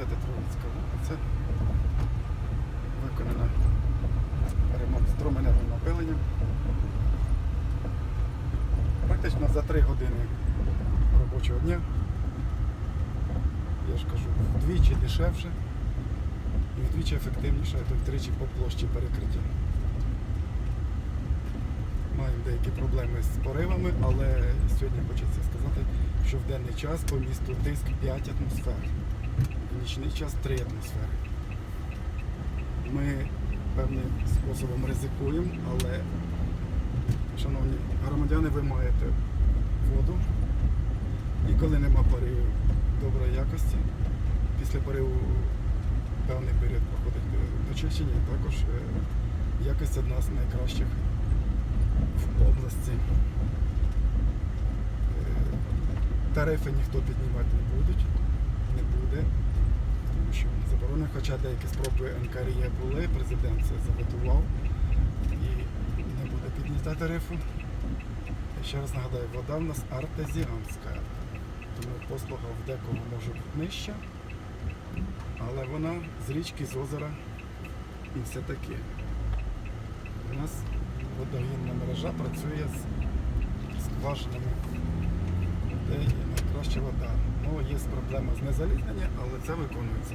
Свято-Троїцька вулиця. Виконана ремонт струменевим напиленням. Практично за 3 години робочого дня. Я ж кажу, вдвічі дешевше і вдвічі ефективніше, а то втричі по площі перекриття. Маємо деякі проблеми з поривами, але сьогодні хочеться сказати, що в денний час по місту тиск 5 атмосфер, нічний час 3 атмосфери. Ми певним способом ризикуємо, але, шановні громадяни, ви маєте воду. І коли нема пориву доброї якості, після пориву певний період проходить до- очищення, також е, якість одна з найкращих в області. Е, Тарифи ніхто піднімати не будуть, не буде, тому що заборонено, хоча деякі спроби НКРЄ були, президент це заветував і не буде підняття тарифу. І ще раз нагадаю, вода в нас артезіанська, тому послуга в декого може бути нижча, але вона з річки, з озера і все таке. У нас водогінна мережа працює з скважинами, де є найкраща вода. Ну, є проблема з незалізненням, але це виконується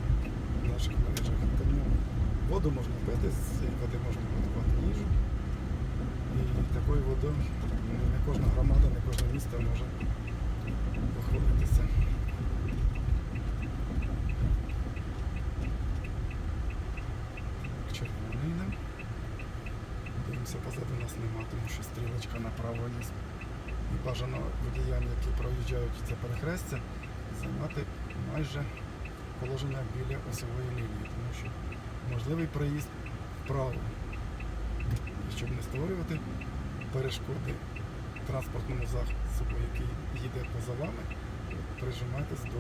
в наших мережах. Тому воду можна пити, з цієї води можна готувати їжу. І такою водою не кожна громада, не кожне місто може похвалитися. Червоний нам. Дивимося, позаду нас нема, тому що стрілочка направо є. І бажано водіям, які проїжджають це перехрестя, займати майже положення біля осьової лінії, тому що можливий проїзд вправо. Щоб не створювати перешкоди транспортному засобу, який їде поза вами, прижимайтесь до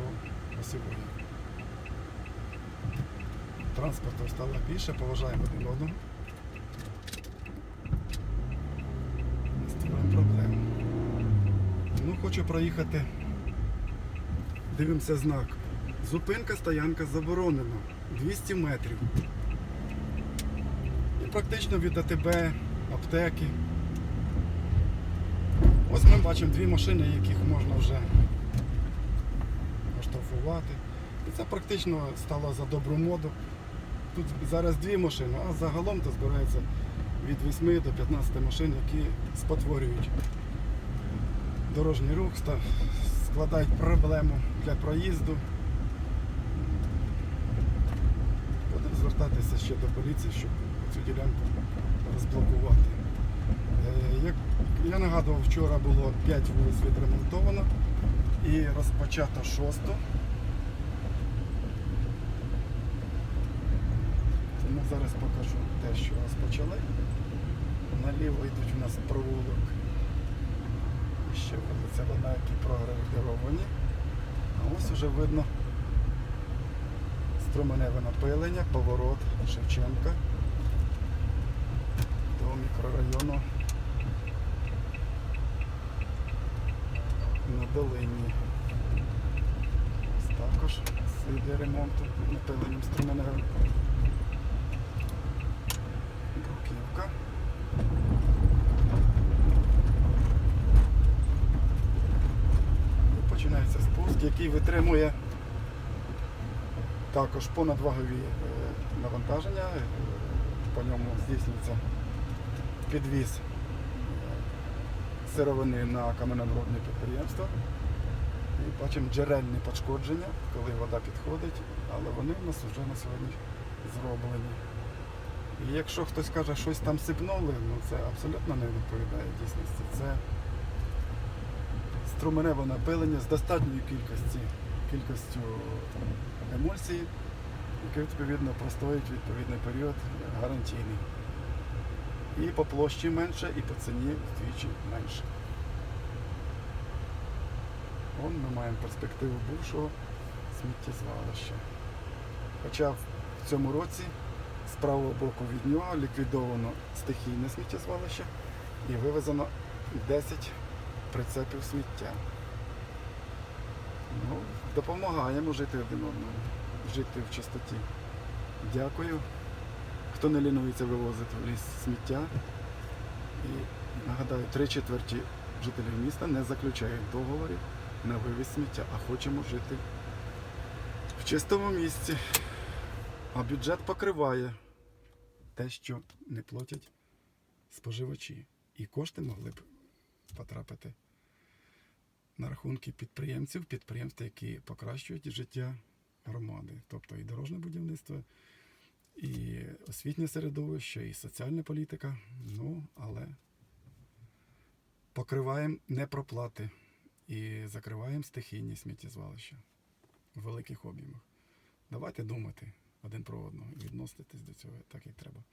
осьової. Транспорту стало більше, поважаємо один одного. Не створюємо проблем. Ну, хочу проїхати. Дивимося знак. Зупинка, стоянка заборонена. 200 метрів. І практично від АТБ, аптеки. Ось ми бачимо дві машини, яких можна вже оштрафувати. І це практично стало за добру моду. Тут зараз дві машини, а загалом то збирається від 8 до 15 машин, які спотворюють дорожній рух, складають проблему для проїзду. Будемо звертатися ще до поліції, щоб цю ділянку розблокувати. Е, Як я нагадував, вчора було 5 вулиць відремонтовано і розпочато шосту. Тому зараз покажу те, що розпочали. Наліво йдуть у нас провулок. Ще вона, які проградировані. А ось уже видно струменеве напилення, поворот Шевченка до мікрорайону на долині. Ось також сліди ремонту напиленням струменевим. Бруківка. І починається спуск, який витримує також понадвагові е, навантаження. Е, По ньому здійснюється підвіз е, сировини на каменобродне підприємство. І бачимо джерельні пошкодження, коли вода підходить, але вони в нас вже на сьогодні зроблені. І якщо хтось каже, щось там сипнули, ну це абсолютно не відповідає дійсності. Це струменеве напилення з достатньою кількості, кількістю емульсії, яке відповідно простоїть відповідний період гарантійний. І по площі менше, і по ціні вдвічі менше. Вон ми маємо перспективу бувшого сміттєзвалища. Хоча в цьому році з правого боку від нього ліквідовано стихійне сміттєзвалище і вивезено 10 прицепів сміття. Ну, допомагаємо жити один одному. жити в чистоті. Дякую. Хто не лінується вивозити в ліс сміття. І нагадаю, три четверті жителів міста не заключають договорів на вивіз сміття, а хочемо жити в чистому місці. А бюджет покриває те, що не платять споживачі. І кошти могли б потрапити на рахунки підприємців, підприємств, які покращують життя громади, тобто і дорожне будівництво, і освітнє середовище, і соціальна політика. Ну, але покриваємо непроплати і закриваємо стихійні сміттєзвалища в великих об'ємах. Давайте думати один про одного і відноситись до цього так, як треба.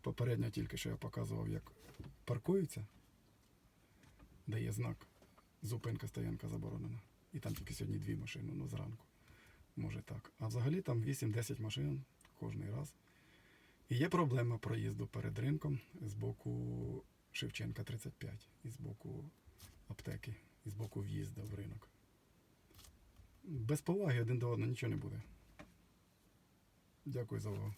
Попередньо тільки що я показував, як паркуються, де є знак зупинка стоянка заборонена. І там тільки сьогодні дві машини, ну зранку. Може так. А взагалі там 8-10 машин кожний раз. І є проблема проїзду перед ринком з боку Шевченка 35 і з боку аптеки, і з боку в'їзду в ринок. Без поваги один до одного нічого не буде. Дякую за увагу.